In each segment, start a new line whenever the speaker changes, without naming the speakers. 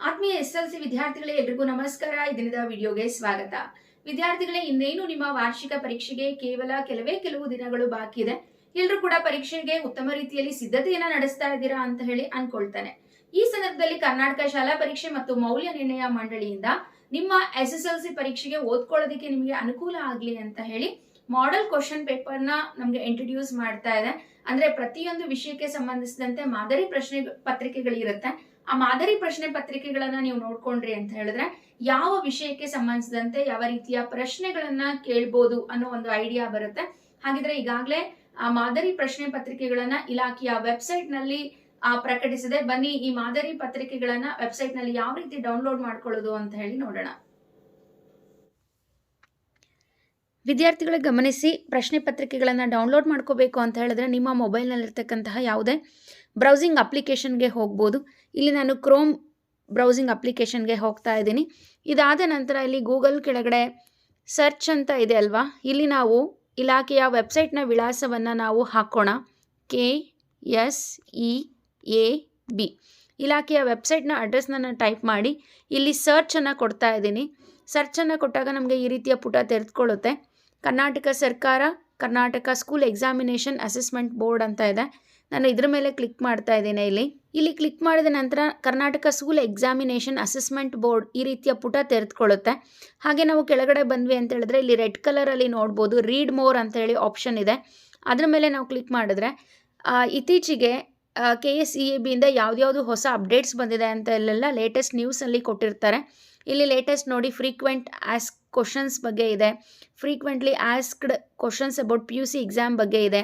ಆತ್ಮೀಯ S L C ವಿದ್ಯಾರ್ಥಿಗಳೇ, ಎಲ್ರಿಗೂ ನಮಸ್ಕಾರ. ಈ ದಿನದ ವಿಡಿಯೋಗೆ ಸ್ವಾಗತ. ವಿದ್ಯಾರ್ಥಿಗಳೇ, ಇನ್ನೇನು ನಿಮ್ಮ ವಾರ್ಷಿಕ ಪರೀಕ್ಷೆಗೆ ಕೇವಲ ಕೆಲವೇ ಕೆಲವು ದಿನಗಳು ಬಾಕಿ ಇದೆ. ಎಲ್ಲರೂ ಕೂಡ ಪರೀಕ್ಷೆಗೆ ಉತ್ತಮ ರೀತಿಯಲ್ಲಿ ಸಿದ್ಧತೆಯನ್ನ ನಡೆಸ್ತಾ ಇದ್ದೀರಾ ಅಂತ ಹೇಳಿ ಅನ್ಕೊಳ್ತಾನೆ. ಈ ಸಂದರ್ಭದಲ್ಲಿ ಕರ್ನಾಟಕ ಶಾಲಾ ಪರೀಕ್ಷೆ ಮತ್ತು ಮೌಲ್ಯ ನಿರ್ಣಯ ಮಂಡಳಿಯಿಂದ ನಿಮ್ಮ ಎಸ್ ಎಸ್ ಎಲ್ ಸಿ ಪರೀಕ್ಷೆಗೆ ಓದ್ಕೊಳ್ಳೋದಕ್ಕೆ ನಿಮಗೆ ಅನುಕೂಲ ಆಗ್ಲಿ ಅಂತ ಹೇಳಿ ಮಾಡೆಲ್ ಕ್ವಶನ್ ಪೇಪರ್ನ ನಮಗೆ ಇಂಟ್ರೊಡ್ಯೂಸ್ ಮಾಡ್ತಾ ಇದೆ. ಅಂದ್ರೆ ಪ್ರತಿಯೊಂದು ವಿಷಯಕ್ಕೆ ಸಂಬಂಧಿಸಿದಂತೆ ಮಾದರಿ ಪ್ರಶ್ನೆ ಪತ್ರಿಕೆಗಳಿರುತ್ತೆ. ಆ ಮಾದರಿ ಪ್ರಶ್ನೆ ಪತ್ರಿಕೆಗಳನ್ನ ನೀವು ನೋಡ್ಕೊಂಡ್ರಿ ಅಂತ ಹೇಳಿದ್ರೆ, ಯಾವ ವಿಷಯಕ್ಕೆ ಸಂಬಂಧಿಸಿದಂತೆ ಯಾವ ರೀತಿಯ ಪ್ರಶ್ನೆಗಳನ್ನ ಕೇಳ್ಬೋದು ಅನ್ನೋ ಒಂದು ಐಡಿಯಾ ಬರುತ್ತೆ. ಹಾಗಿದ್ರೆ ಈಗಾಗಲೇ ಆ ಮಾದರಿ ಪ್ರಶ್ನೆ ಪತ್ರಿಕೆಗಳನ್ನ ಇಲಾಖೆಯ ವೆಬ್ಸೈಟ್ನಲ್ಲಿ ಪ್ರಕಟಿಸಿದೆ. ಬನ್ನಿ ಈ ಮಾದರಿ ಪತ್ರಿಕೆಗಳನ್ನ ವೆಬ್ಸೈಟ್ನಲ್ಲಿ ಯಾವ ರೀತಿ ಡೌನ್ಲೋಡ್ ಮಾಡ್ಕೊಳ್ಳೋದು ಅಂತ ಹೇಳಿ ನೋಡೋಣ. ವಿದ್ಯಾರ್ಥಿಗಳಿಗೆ ಗಮನಿಸಿ ಪ್ರಶ್ನೆ ಪತ್ರಿಕೆಗಳನ್ನು ಡೌನ್ಲೋಡ್ ಮಾಡ್ಕೋಬೇಕು ಅಂತ ಹೇಳಿದ್ರೆ ನಿಮ್ಮ ಮೊಬೈಲ್ನಲ್ಲಿರ್ತಕ್ಕಂತಹ ಯಾವುದೇ ಬ್ರೌಸಿಂಗ್ ಅಪ್ಲಿಕೇಶನ್ಗೆ ಹೋಗ್ಬೋದು. ಇಲ್ಲಿ ನಾನು ಕ್ರೋಮ್ ಬ್ರೌಸಿಂಗ್ ಅಪ್ಲಿಕೇಶನ್ಗೆ ಹೋಗ್ತಾ ಇದ್ದೀನಿ. ಇದಾದ ನಂತರ ಇಲ್ಲಿ ಗೂಗಲ್ ಕೆಳಗಡೆ ಸರ್ಚ್ ಅಂತ ಇದೆ ಅಲ್ವಾ? ಇಲ್ಲಿ ನಾವು ಇಲಾಖೆಯ ವೆಬ್ಸೈಟ್ನ ವಿಳಾಸವನ್ನು ನಾವು ಹಾಕೋಣ. K S E A B ಇಲಾಖೆಯ ವೆಬ್ಸೈಟ್ನ ಅಡ್ರೆಸ್ನ ನಾನು ಟೈಪ್ ಮಾಡಿ ಇಲ್ಲಿ ಸರ್ಚನ್ನು ಕೊಡ್ತಾ ಇದ್ದೀನಿ. ಸರ್ಚನ್ನು ಕೊಟ್ಟಾಗ ನಮಗೆ ಈ ರೀತಿಯ ಪುಟ ತೆರೆದುಕೊಳ್ಳುತ್ತೆ. ಕರ್ನಾಟಕ ಸರ್ಕಾರ, Karnataka school examination assessment board ಅಂತ ಇದೆ. ನಾನು ಇದ್ರ ಮೇಲೆ ಕ್ಲಿಕ್ ಮಾಡ್ತಾ ಇದ್ದೇನೆ ಇಲ್ಲಿ. ಇಲ್ಲಿ ಕ್ಲಿಕ್ ಮಾಡಿದ ನಂತರ Karnataka school examination assessment board ಈ ರೀತಿಯ ಪುಟ ತೆರೆದುಕೊಳ್ಳುತ್ತೆ. ಹಾಗೆ ನಾವು ಕೆಳಗಡೆ ಬಂದ್ವಿ ಅಂತ ಹೇಳಿದ್ರೆ ಇಲ್ಲಿ ರೆಡ್ ಕಲರಲ್ಲಿ ನೋಡ್ಬೋದು ರೀಡ್ ಮೋರ್ ಅಂತ ಹೇಳಿ ಆಪ್ಷನ್ ಇದೆ. ಅದ್ರ ಮೇಲೆ ನಾವು ಕ್ಲಿಕ್ ಮಾಡಿದ್ರೆ ಇತ್ತೀಚೆಗೆ ಕೆ ಎಸ್ ಇ ಎ ಬಿಯಿಂದ ಯಾವ್ದ್ಯಾವುದು ಹೊಸ ಅಪ್ಡೇಟ್ಸ್ ಬಂದಿದೆ ಅಂತ ಇಲ್ಲೆಲ್ಲ ಲೇಟೆಸ್ಟ್ ನ್ಯೂಸಲ್ಲಿ ಕೊಟ್ಟಿರ್ತಾರೆ. ಇಲ್ಲಿ ಲೇಟೆಸ್ಟ್ ನೋಡಿ ಫ್ರೀಕ್ವೆಂಟ್ ಆಸ್ಕ್ ಕ್ವಶನ್ಸ್ ಬಗ್ಗೆ ಇದೆ. Frequently asked questions about P U C exam ಬಗ್ಗೆ ಇದೆ.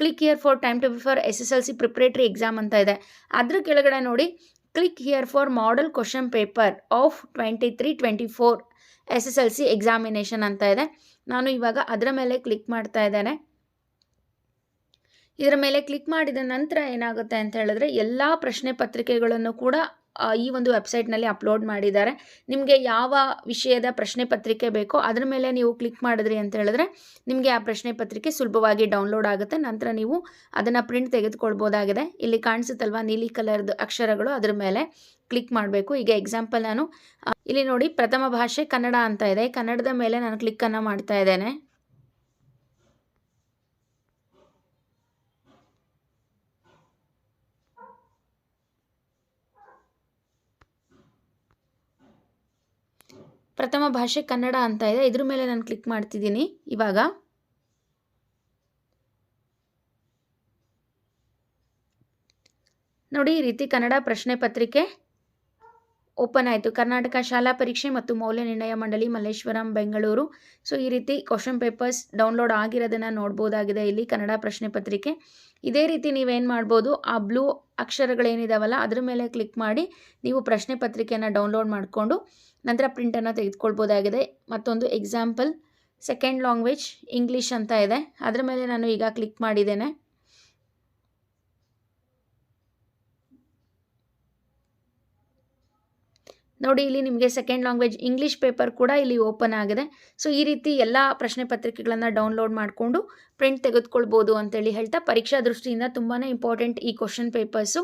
Click here for time to for S S L C preparatory exam ಅಂತ ಇದೆ. ಅದ್ರ ಕೆಳಗಡೆ ನೋಡಿ click here for model question paper of twenty three twenty four S S L C examination ಅಂತ ಇದೆ. ನಾನು ಇವಾಗ ಅದರ ಮೇಲೆ ಕ್ಲಿಕ್ ಮಾಡ್ತಾ ಇದ್ದೇನೆ. ಇದರ ಮೇಲೆ ಕ್ಲಿಕ್ ಮಾಡಿದ ನಂತರ ಏನಾಗುತ್ತೆ ಅಂತ ಹೇಳಿದ್ರೆ, ಎಲ್ಲ ಪ್ರಶ್ನೆ ಪತ್ರಿಕೆಗಳನ್ನು ಕೂಡ ಈ ಒಂದು ವೆಬ್ಸೈಟ್ನಲ್ಲಿ ಅಪ್ಲೋಡ್ ಮಾಡಿದ್ದಾರೆ. ನಿಮಗೆ ಯಾವ ವಿಷಯದ ಪ್ರಶ್ನೆ ಪತ್ರಿಕೆ ಬೇಕೋ ಅದರ ಮೇಲೆ ನೀವು ಕ್ಲಿಕ್ ಮಾಡಿದ್ರಿ ಅಂತ ಹೇಳಿದ್ರೆ ನಿಮಗೆ ಆ ಪ್ರಶ್ನೆ ಪತ್ರಿಕೆ ಸುಲಭವಾಗಿ ಡೌನ್ಲೋಡ್ ಆಗುತ್ತೆ. ನಂತರ ನೀವು ಅದನ್ನು ಪ್ರಿಂಟ್ ತೆಗೆದುಕೊಳ್ಬೋದಾಗಿದೆ. ಇಲ್ಲಿ ಕಾಣಿಸುತ್ತಲ್ವಾ ನೀಲಿ ಕಲರ್ದು ಅಕ್ಷರಗಳು ಅದರ ಮೇಲೆ ಕ್ಲಿಕ್ ಮಾಡಬೇಕು. ಈಗ ಎಕ್ಸಾಂಪಲ್ ನಾನು ಇಲ್ಲಿ ನೋಡಿ ಪ್ರಥಮ ಭಾಷೆ ಕನ್ನಡ ಅಂತ ಇದೆ. ಕನ್ನಡದ ಮೇಲೆ ನಾನು ಕ್ಲಿಕ್ಕನ್ನು ಮಾಡ್ತಾ ಇದ್ದೇನೆ. ಪ್ರಥಮ ಭಾಷೆ ಕನ್ನಡ ಅಂತ ಇದೆ. ಇದ್ರ ಮೇಲೆ ನಾನು ಕ್ಲಿಕ್ ಮಾಡ್ತಿದ್ದೀನಿ ಇವಾಗ. ನೋಡಿ ಈ ರೀತಿ ಕನ್ನಡ ಪ್ರಶ್ನೆ ಪತ್ರಿಕೆ ಓಪನ್ ಆಯಿತು. ಕರ್ನಾಟಕ ಶಾಲಾ ಪರೀಕ್ಷೆ ಮತ್ತು ಮೌಲ್ಯ ನಿರ್ಣಯ ಮಂಡಳಿ ಮಲ್ಲೇಶ್ವರಂ, ಬೆಂಗಳೂರು. ಸೊ, ಈ ರೀತಿ ಕ್ವಶನ್ ಪೇಪರ್ಸ್ ಡೌನ್ಲೋಡ್ ಆಗಿರೋದನ್ನು ನೋಡ್ಬೋದಾಗಿದೆ ಇಲ್ಲಿ ಕನ್ನಡ ಪ್ರಶ್ನೆ ಪತ್ರಿಕೆ. ಇದೇ ರೀತಿ ನೀವೇನು ಮಾಡ್ಬೋದು? ಆ ಬ್ಲೂ ಅಕ್ಷರಗಳೇನಿದಾವಲ್ಲ, ಅದ್ರ ಮೇಲೆ ಕ್ಲಿಕ್ ಮಾಡಿ ನೀವು ಪ್ರಶ್ನೆ ಪತ್ರಿಕೆಯನ್ನು ಡೌನ್ಲೋಡ್ ಮಾಡಿಕೊಂಡು ನಂತರ ಪ್ರಿಂಟನ್ನು ತೆಗೆದುಕೊಳ್ಬೋದಾಗಿದೆ. ಮತ್ತೊಂದು ಎಕ್ಸಾಂಪಲ್ ಸೆಕೆಂಡ್ ಲ್ಯಾಂಗ್ವೇಜ್ ಇಂಗ್ಲೀಷ್ ಅಂತ ಇದೆ. ಅದರ ಮೇಲೆ ನಾನು ಈಗ ಕ್ಲಿಕ್ ಮಾಡಿದ್ದೇನೆ. ನೋಡಿ, ಇಲ್ಲಿ ನಿಮಗೆ ಸೆಕೆಂಡ್ ಲ್ಯಾಂಗ್ವೇಜ್ ಇಂಗ್ಲೀಷ್ ಪೇಪರ್ ಕೂಡ ಇಲ್ಲಿ ಓಪನ್ ಆಗಿದೆ. ಸೊ ಈ ರೀತಿ ಎಲ್ಲ ಪ್ರಶ್ನೆ ಪತ್ರಿಕೆಗಳನ್ನು ಡೌನ್ಲೋಡ್ ಮಾಡಿಕೊಂಡು ಪ್ರಿಂಟ್ ತೆಗೆದುಕೊಳ್ಬೋದು ಅಂತೇಳಿ ಹೇಳ್ತಾ, ಪರೀಕ್ಷಾ ದೃಷ್ಟಿಯಿಂದ ತುಂಬಾ ಇಂಪಾರ್ಟೆಂಟ್ ಈ ಕ್ವಶನ್ ಪೇಪರ್ಸು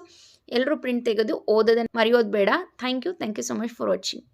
ಎಲ್ಲರೂ ಪ್ರಿಂಟ್ ತೆಗೆದು ಓದೋದನ್ನು ಮರೆಯೋದು ಬೇಡ. Thank you thank you so much for watching